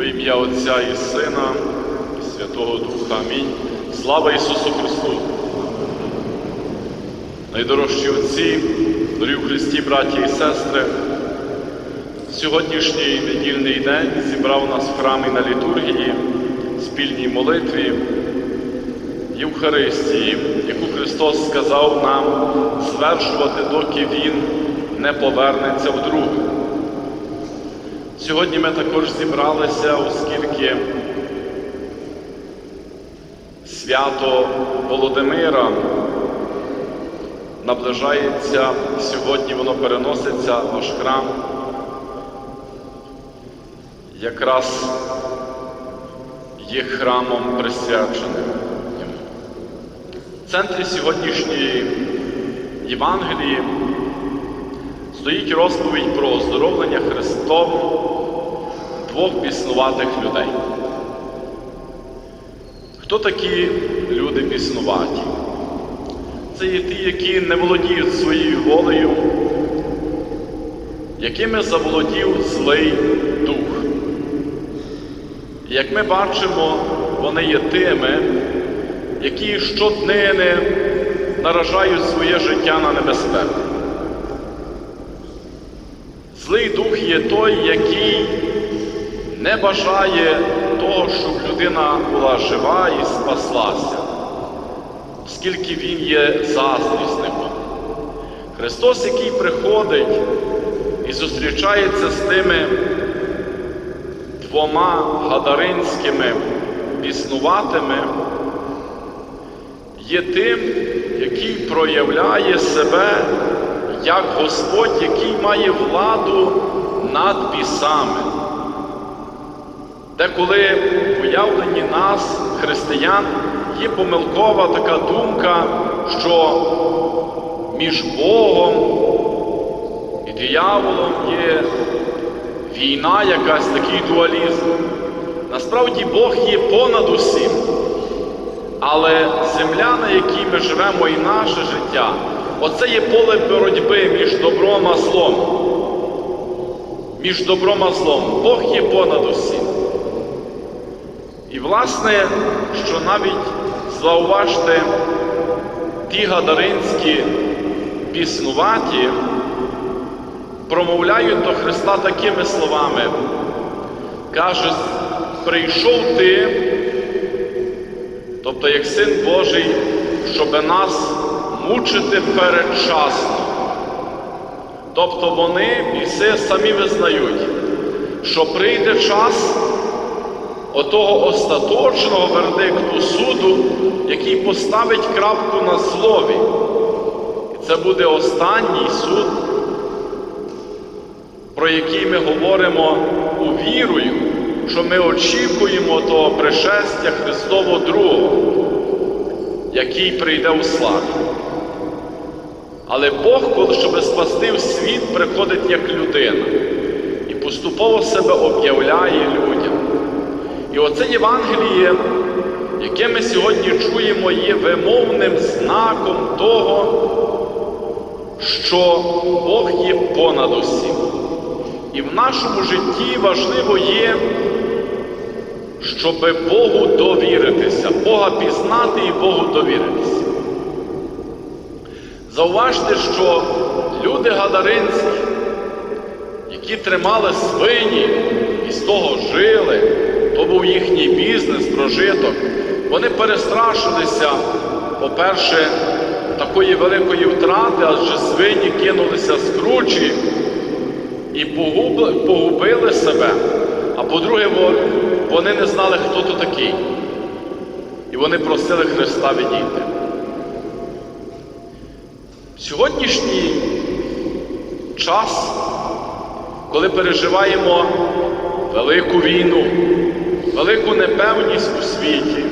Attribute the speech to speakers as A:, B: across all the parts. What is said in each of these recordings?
A: Во ім'я Отця і Сина, і Святого Духа. Амінь. Слава Ісусу Христу! Найдорожчі отці, дорогі в Христі, браті і сестри, сьогоднішній недільний день зібрав нас в храмі на літургії, спільній молитві, Євхаристії, яку Христос сказав нам звершувати, доки Він не повернеться вдруге. Сьогодні ми також зібралися, оскільки свято Володимира наближається, сьогодні воно переноситься наш храм. Якраз є храмом присвяченим. В центрі сьогоднішньої Євангелії стоїть розповідь про оздоровлення Христом двох біснуватих людей. Хто такі люди біснуваті? Це є ті, які не володіють своєю волею, якими заволодів злий дух. Як ми бачимо, вони є тими, які щоднини наражають своє життя на небезпеку. Злий дух є той, який не бажає того, щоб людина була жива і спаслася, оскільки він є заздрісником. Христос, який приходить і зустрічається з тими двома гадаринськими біснуватими, є тим, який проявляє себе як Господь, який має владу над бісами. Деколи уявленні нас, християн, є помилкова така думка, що між Богом і дияволом є війна, якась такий дуалізм. Насправді Бог є понад усім. Але земля, на якій ми живемо, і наше життя, оце є поле боротьби між добром і злом. Між добром і злом. Бог є понад усім. І, власне, що навіть зауважте, ті гадаринські піснуваті промовляють до Христа такими словами. Каже, прийшов ти, тобто як син Божий, щоб нас мучити передчасно. Тобто вони біси самі визнають, що прийде час отого остаточного вердикту суду, який поставить крапку на злові. І це буде останній суд, про який ми говоримо увірою, що ми очікуємо того пришестя Христового Другого, який прийде у славі. Але Бог, коли щоб спасти світ, приходить як людина і поступово себе об'являє людям. І оце Євангеліє, яке ми сьогодні чуємо, є вимовним знаком того, що Бог є понад усім. І в нашому житті важливо є, щоб Богу довіритися, Бога пізнати і Богу довіритися. Зауважте, що люди гадаринські, які тримали свині і з того жили, був їхній бізнес, прожиток, вони перестрашилися, по-перше, такої великої втрати, адже свині кинулися з кручі і погубили себе. А по-друге, вони не знали, хто то такий. І вони просили Христа відійти. Сьогоднішній час, коли переживаємо велику війну, велику непевність у світі,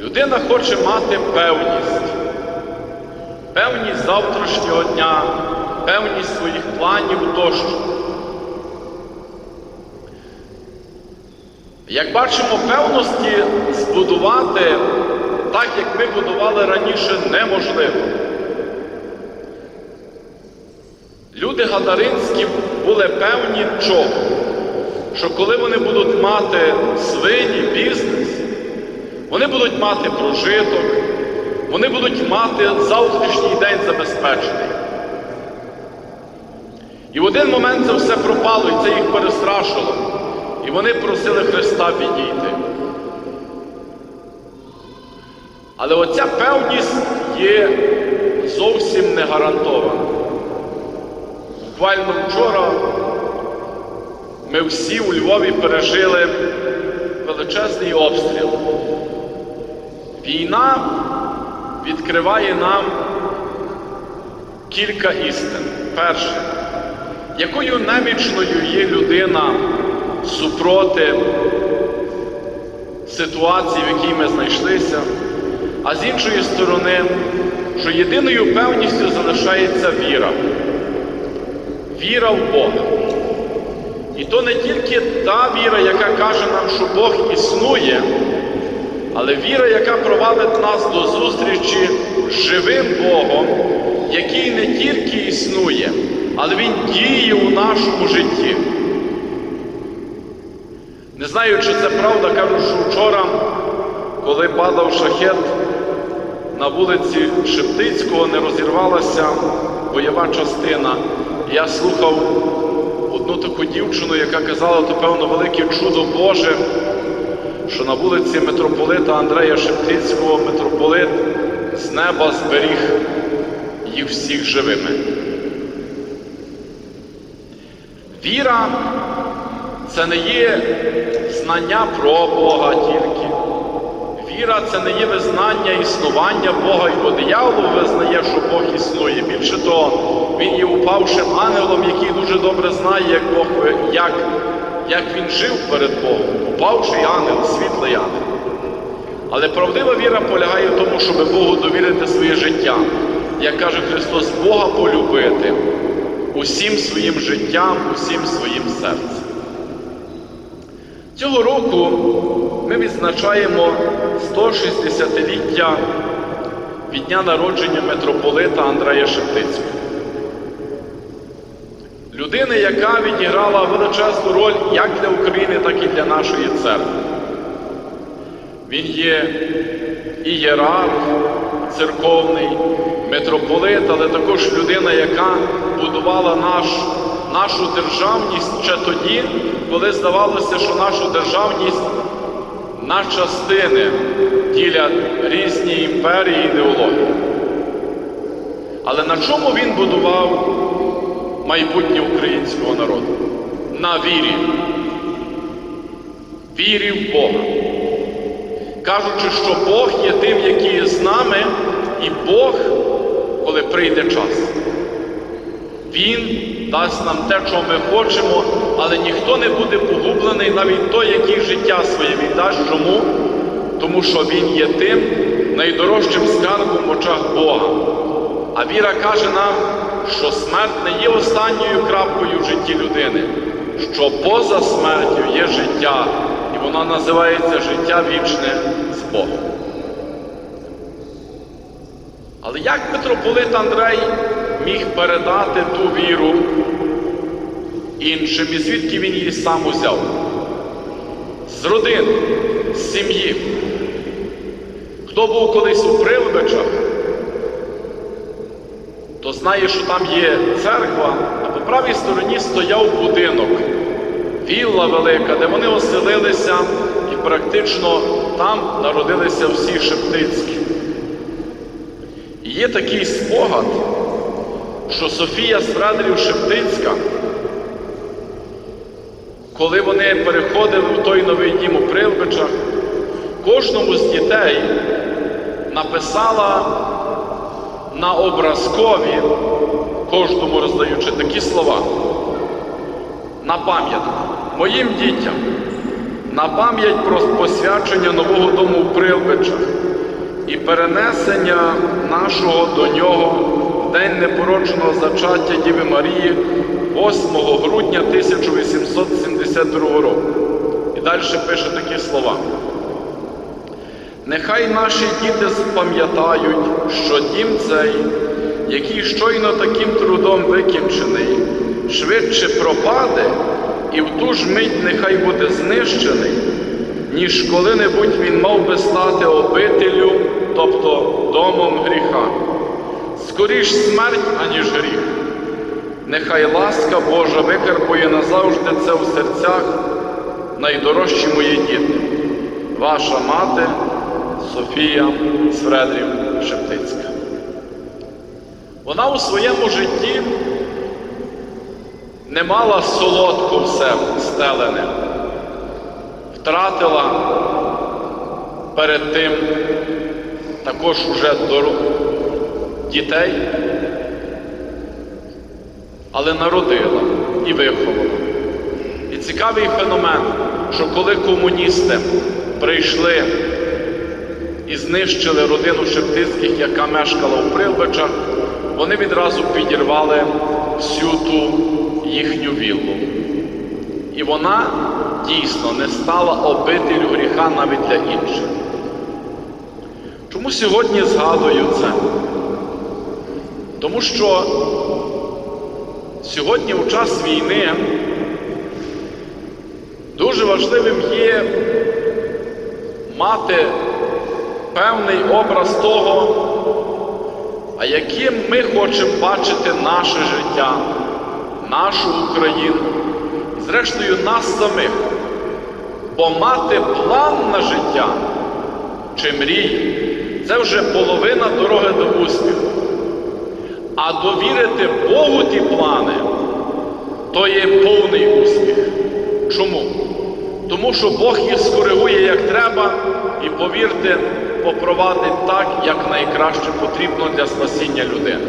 A: людина хоче мати певність, певність завтрашнього дня, певність своїх планів тощо. Як бачимо, певності збудувати так, як ми будували раніше, неможливо. Люди гадаринські були певні чого? Що коли вони будуть мати свині, бізнес, вони будуть мати прожиток, вони будуть мати завтрашній день забезпечений. І в один момент це все пропало, і це їх перестрашило. І вони просили Христа підійти. Але оця певність є зовсім не гарантована. Буквально вчора ми всі у Львові пережили величезний обстріл. Війна відкриває нам кілька істин. Перше, якою немічною є людина супроти ситуації, в якій ми знайшлися, а з іншої сторони, що єдиною певністю залишається віра. Віра в Бога. І то не тільки та віра, яка каже нам, що Бог існує, але віра, яка провадить нас до зустрічі з живим Богом, який не тільки існує, але Він діє у нашому житті. Не знаю, чи це правда, кажу, що вчора, коли падав шахет на вулиці Шептицького, не розірвалася бойова частина. Я слухав одну таку дівчину, яка казала, то певно велике чудо Боже, що на вулиці митрополита Андрея Шептицького митрополит з неба зберіг їх всіх живими. Віра це не є знання про Бога тільки. Віра це не є визнання існування Бога, і бо диявол визнає, що Бог існує. Більше того, він є упавшим ангелом, який дуже добре знає, як Бог, як, як він жив перед Богом. Упавший ангел, світлий ангел. Але правдива віра полягає в тому, щоб Богу довірити своє життя. Як каже Христос, Бога полюбити усім своїм життям, усім своїм серцем. Цього року ми відзначаємо 160-ліття від дня народження митрополита Андрея Шептицького. Людини, яка відіграла величезну роль як для України, так і для нашої церкви. Він є і єрарх церковний, митрополит, але також людина, яка будувала наш, нашу державність ще тоді, коли здавалося, що нашу державність на частини ділять різні імперії і ідеології. Але на чому він будував майбутнє українського народу? На вірі. Вірі в Бога. Кажучи, що Бог є тим, який є з нами, і Бог, коли прийде час, Він дасть нам те, що ми хочемо, але ніхто не буде погублений навіть той, який життя своє віддасть. Чому? Тому що Він є тим найдорожчим скарбом в очах Бога. А віра каже нам, що смерть не є останньою крапкою в житті людини, що поза смертю є життя, і воно називається життя вічне з Богом. Але як митрополит Андрей міг передати ту віру іншим, і звідки він її сам узяв? З родини, з сім'ї. Хто був колись у Прилбичах, то знає, що там є церква, а по правій стороні стояв будинок, вілла велика, де вони оселилися, і практично там народилися всі Шептицькі. І є такий спогад, що Софія Сфредрів Шептицька, коли вони переходили в той новий дім у Прилбичах, кожному з дітей написала на образкові, кожному роздаючи такі слова. На пам'ятку моїм дітям, на пам'ять про посвячення нового дому в Прилбичах і перенесення нашого до нього в день непорочного зачаття Діви Марії 8 грудня 1872 року. І далі пише такі слова. Нехай наші діти спам'ятають, що дім цей, який щойно таким трудом викінчений, швидше пропаде, і в ту ж мить нехай буде знищений, ніж коли-небудь він мав би стати обителю, тобто домом гріха. Скоріш смерть, аніж гріх. Нехай ласка Божа викарбує назавжди це в серцях, найдорожчі мої діти, ваша мати Софія Сфредрів Шептицька. Вона у своєму житті не мала солодко все стелене, втратила перед тим також уже дітей, але народила і виховала. І цікавий феномен, що коли комуністи прийшли і знищили родину Шептицьких, яка мешкала у Прилбичах, вони відразу підірвали всю ту їхню віллу. І вона дійсно не стала обителю гріха навіть для інших. Чому сьогодні згадую це? Тому що сьогодні у час війни дуже важливим є мати певний образ того, а яким ми хочемо бачити наше життя, нашу Україну, зрештою нас самих. Бо мати план на життя чи мрії це вже половина дороги до успіху. А довірити Богу ті плани то є повний успіх. Чому? Тому що Бог їх скоригує як треба, і повірте, попровадить так, як найкраще потрібно для спасіння людини.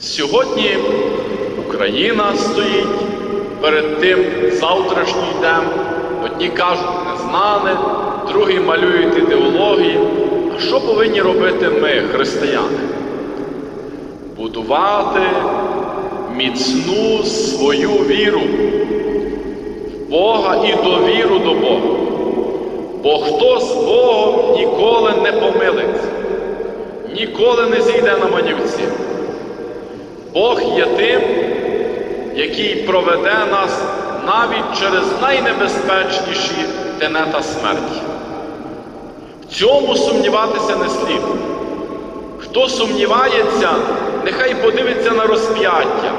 A: Сьогодні Україна стоїть перед тим завтрашній день. Одні кажуть незнане, другі малюють ідеології. А що повинні робити ми, християни? Будувати міцну свою віру в Бога і довіру до Бога. Бо хто з Богом ніколи не помилиться, ніколи не зійде на манівці. Бог є тим, який проведе нас навіть через найнебезпечніші тенета смерті. В цьому сумніватися не слід. Хто сумнівається, нехай подивиться на розп'яття,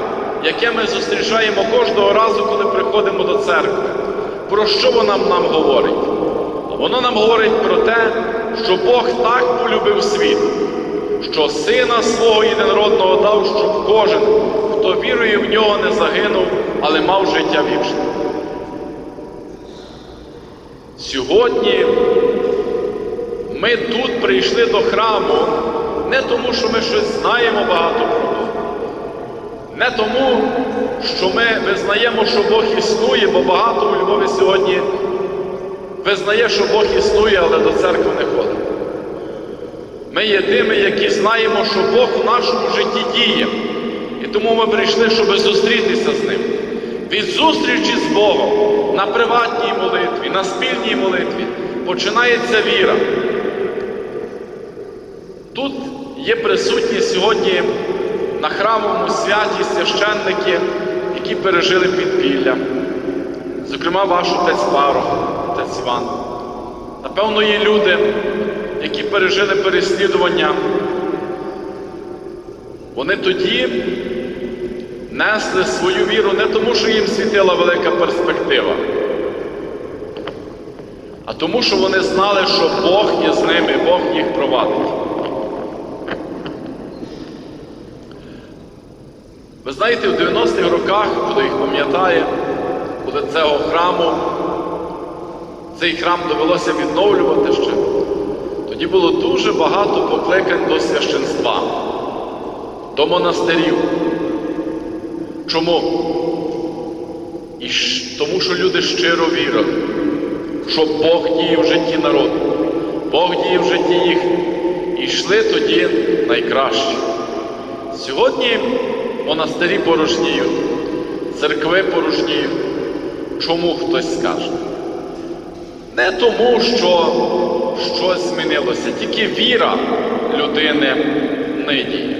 A: яке ми зустрічаємо кожного разу, коли приходимо до церкви. Про що воно нам говорить? Воно нам говорить про те, що Бог так полюбив світ, що Сина свого єдинородного дав, щоб кожен, хто вірує в нього, не загинув, але мав життя вічне. Сьогодні ми тут прийшли до храму не тому, що ми щось знаємо багато про Бога, не тому, що ми визнаємо, що Бог існує, бо багато у Львові сьогодні визнає, що Бог існує, але до церкви не ходить. Ми є тими, які знаємо, що Бог у нашому житті діє. І тому ми прийшли, щоб зустрітися з ним. Від зустрічі з Богом на приватній молитві, на спільній молитві починається віра. Тут є присутні сьогодні на храмовому святі священники, які пережили підпілля. Зокрема, ваш отець Парох, отець. Напевно, є люди, які пережили переслідування. Вони тоді несли свою віру не тому, що їм світила велика перспектива, а тому, що вони знали, що Бог є з ними, Бог їх провадить. Ви знаєте, в 90-х роках, хто їх пам'ятає, коли цього храму, цей храм довелося відновлювати ще, тоді було дуже багато покликань до священства, до монастирів. Чому? І Тому що люди щиро вірили, що Бог діє в житті народу, Бог діє в житті їх. І йшли тоді найкраще. Сьогодні монастирі порожніють, церкви порожніють. Чому хтось скаже? Не тому, що щось змінилося, тільки віра людини не діє.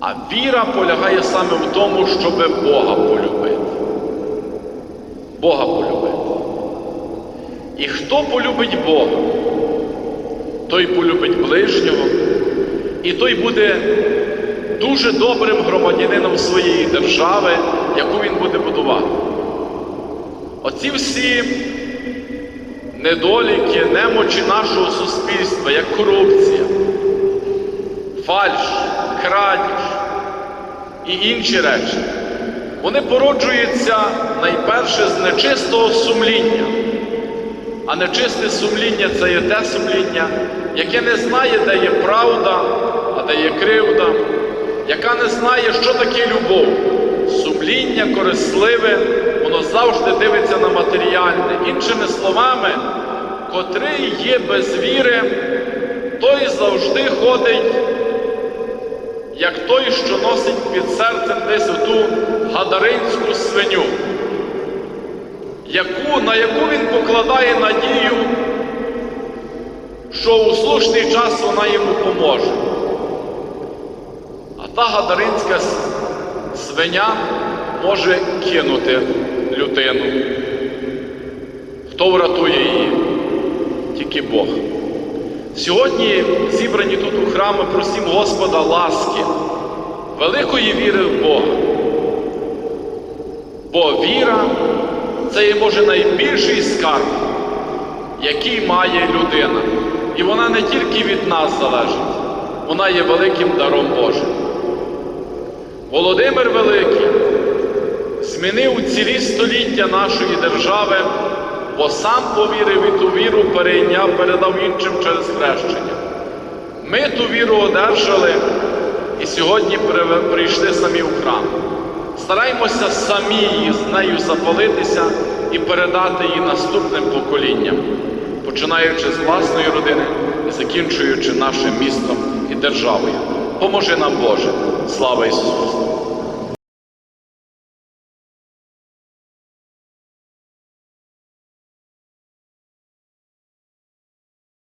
A: А віра полягає саме в тому, щоб Бога полюбити. Бога полюбити. І хто полюбить Бога, той полюбить ближнього, і той буде дуже добрим громадянином своєї держави, яку він буде будувати. Оці всі недоліки, немочі нашого суспільства, як корупція, фальш, крадіж і інші речі, вони породжуються найперше з нечистого сумління. А нечисте сумління це є те сумління, яке не знає, де є правда, а де є кривда, яка не знає, що таке любов. Сумління корисливе, завжди дивиться на матеріальне. Іншими словами, котрий є без віри, той завжди ходить, як той, що носить під серцем десь оту гадаринську свиню яку, на яку він покладає надію, що у слушний час вона йому поможе. А та гадаринська свиня може кинути людину. Хто врятує її? Тільки Бог. Сьогодні зібрані тут у храмі просім Господа ласки, великої віри в Бога. Бо віра це є, може найбільший скарб, який має людина. І вона не тільки від нас залежить, вона є великим даром Божим. Володимир Великий змінив цілі століття нашої держави, бо сам повірив і ту віру перейняв, передав іншим через хрещення. Ми ту віру одержали і сьогодні прийшли самі в храм. Стараймося самі з нею запалитися і передати її наступним поколінням, починаючи з власної родини і закінчуючи нашим містом і державою. Поможи нам, Боже. Слава Ісусу!